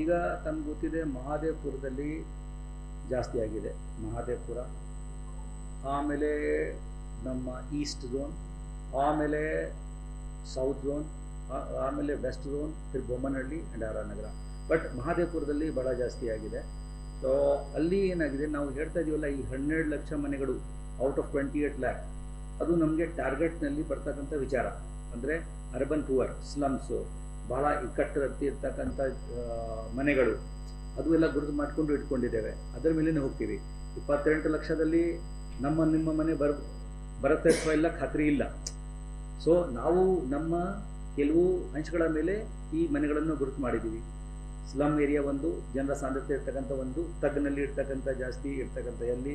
ಈಗ ತಮ್ಗೆ ಗೊತ್ತಿದೆ ಮಹಾದೇವಪುರದಲ್ಲಿ ಜಾಸ್ತಿ ಆಗಿದೆ. ಮಹಾದೇವಪುರ. ಆಮೇಲೆ ನಮ್ಮ ಈಸ್ಟ್ ಝೋನ್ ಆಮೇಲೆ ಸೌತ್ ಝೋನ್ ಆಮೇಲೆ west zone Phir Bommanahalli and R Nagar but ಮಹಾದೇವಪುರದಲ್ಲಿ ಭಾಳ ಜಾಸ್ತಿ ಆಗಿದೆ. ಸೊ ಅಲ್ಲಿ ಏನಾಗಿದೆ? ನಾವು ಹೇಳ್ತಾ ಇದೀವಲ್ಲ, ಈ ಹನ್ನೆರಡು ಲಕ್ಷ ಮನೆಗಳು out of twenty eight lakh ಅದು ನಮಗೆ ಟಾರ್ಗೆಟ್ನಲ್ಲಿ ಬರ್ತಕ್ಕಂಥ ವಿಚಾರ. ಅಂದರೆ ಅರ್ಬನ್ ಪುವರ್ ಸ್ಲಮ್ಸು ಭಾಳ ಇಕ್ಕಟ್ಟಲ್ಲಿ ಇರ್ತಕ್ಕಂಥ ಮನೆಗಳು. ಅದು ಎಲ್ಲ ಗುರುತು ಮಾಡಿಕೊಂಡು ಇಟ್ಕೊಂಡಿದ್ದೇವೆ. ಅದರ ಮೇಲೇ ಹೋಗ್ತೀವಿ. ಇಪ್ಪತ್ತೆಂಟು ಲಕ್ಷದಲ್ಲಿ ನಮ್ಮ, ನಿಮ್ಮ ಮನೆ ಬರ್, ಬರುತ್ತೆ ಅಥವಾ ಇಲ್ಲ ಖಾತ್ರಿ ಇಲ್ಲ. ಸೊ ನಾವು ನಮ್ಮ ಕೆಲವು ಅಂಶಗಳ ಮೇಲೆ ಈ ಮನೆಗಳನ್ನು ಗುರುತು ಮಾಡಿದ್ದೀವಿ. ಸ್ಲಮ್ ಏರಿಯಾ ಒಂದು, ಜನರ ಸಾಂದ್ರತೆ ಇರ್ತಕ್ಕಂಥ ಒಂದು, ತಗ್ಗಿನಲ್ಲಿ ಇರ್ತಕ್ಕಂಥ, ಜಾಸ್ತಿ ಇರ್ತಕ್ಕಂಥ, ಎಲ್ಲಿ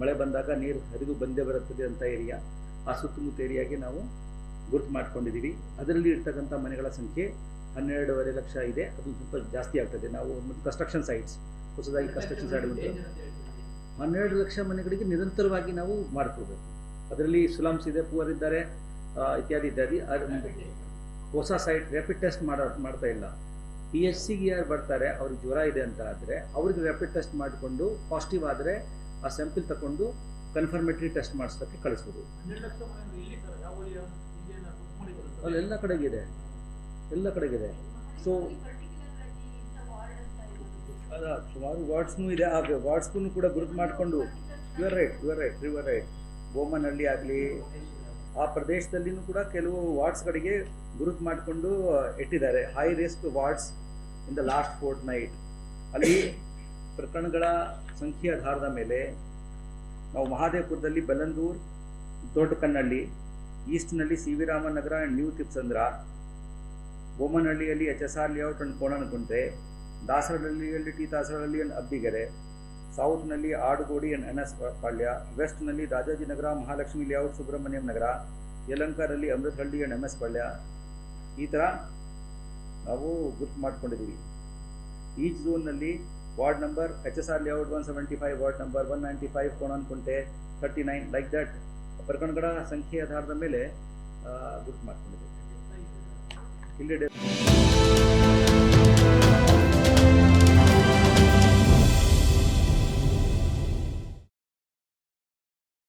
ಮಳೆ ಬಂದಾಗ ನೀರು ಹರಿದು ಬಂದೇ ಬರುತ್ತದೆ ಅಂತ ಏರಿಯಾ. ಆ ಸುತ್ತಮುತ್ತ ಏರಿಯಾಗೆ ನಾವು ಗುರುತು ಮಾಡ್ಕೊಂಡಿದ್ದೀವಿ. ಅದರಲ್ಲಿ ಇರ್ತಕ್ಕಂಥ ಮನೆಗಳ ಸಂಖ್ಯೆ ಹನ್ನೆರಡೂವರೆ ಲಕ್ಷ ಇದೆ. ಅದು ಸ್ವಲ್ಪ ಜಾಸ್ತಿ ಆಗ್ತದೆ. ನಾವು ಒಂದು ಕನ್ಸ್ಟ್ರಕ್ಷನ್ ಸೈಟ್ಸ್ ಹೊಸದಾಗಿ ಕನ್ಸ್ಟ್ರಕ್ಷನ್ ಸೈಡ್ ಹನ್ನೆರಡು ಲಕ್ಷ ಮನೆಗಳಿಗೆ ನಿರಂತರವಾಗಿ ನಾವು ಮಾಡ್ಕೋಬೇಕು ಅದರಲ್ಲಿ ಸುಲಾಮ್ಸ್ ಇದೆ, ಪೂವರ್ ಇದ್ದಾರೆ ಇತ್ಯಾದಿ ಇತ್ಯಾದಿ. ಹೊಸ ಸೈಟ್ ರ್ಯಾಪಿಡ್ ಟೆಸ್ಟ್ ಮಾಡ, ಮಾಡ್ತಾ ಇಲ್ಲ. ಪಿ ಎಚ್ ಸಿಗೆ ಯಾರು ಬರ್ತಾರೆ, ಅವ್ರಿಗೆ ಜ್ವರ ಇದೆ ಅಂತ ಆದರೆ ಅವ್ರಿಗೆ ರ್ಯಾಪಿಡ್ ಟೆಸ್ಟ್ ಮಾಡಿಕೊಂಡು ಪಾಸಿಟಿವ್ ಆದರೆ ಆ ಸ್ಯಾಂಪಲ್ ತಗೊಂಡು ಕನ್ಫರ್ಮೇಟರಿ ಟೆಸ್ಟ್ ಮಾಡಿಸೋಕ್ಕೆ ಕಳಿಸ್ಬೋದು. ಅದು ಎಲ್ಲ ಕಡೆಗಿದೆ ಎಲ್ಲ ಕಡೆಗಿದೆ ಸೊ ಅದ ಸುಮಾರು ವಾರ್ಡ್ಸ್ನೂ ಇದೆ. ಆ ವಾರ್ಡ್ಸ್ಗೂ ಕೂಡ ಗುರುತು ಮಾಡಿಕೊಂಡು your right your right your right Bomanahalli ಆಗಲಿ, ಆ ಪ್ರದೇಶದಲ್ಲಿನೂ ಕೂಡ ಕೆಲವು ವಾರ್ಡ್ಸ್ಗಳಿಗೆ ಗುರುತು ಮಾಡಿಕೊಂಡು ಇಟ್ಟಿದ್ದಾರೆ. High risk wards in the last fortnight ಅಲ್ಲಿ ಪ್ರಕರಣಗಳ ಸಂಖ್ಯೆ ಆಧಾರದ ಮೇಲೆ ನಾವು ಮಹಾದೇವಪುರದಲ್ಲಿ Bellandur Dodda Kannalli ಈಸ್ಟ್ನಲ್ಲಿ C V Ramanagar and new Thippasandra ಬೊಮ್ಮನಹಳ್ಳಿಯಲ್ಲಿ H S R layout and Konanakunte ದಾಸರಹಳ್ಳಿಯಲ್ಲಿ T Dasarahalli and Abbigere ಸೌತ್ನಲ್ಲಿ Adugodi and N S Palya ವೆಸ್ಟ್ನಲ್ಲಿ Rajajinagar Mahalakshmi layout Subramanyam Nagar ಯಲಂಕಾರಲ್ಲಿ Amruthahalli and M S Palya ಈ ಥರ ನಾವು ಗುರ್ತು ಮಾಡ್ಕೊಂಡಿದ್ದೀವಿ. Each ಝೋನ್ನಲ್ಲಿ ward number H S R layout one seventy five ward number one ninety five Konanakunte thirty nine like that ಪ್ರಕರಣಗಳ ಸಂಖ್ಯೆ ಆಧಾರದ ಮೇಲೆ ಗುರುತು ಮಾಡ್ಕೊಂಡಿದ್ದೇವೆ. ಇಲ್ಲಿ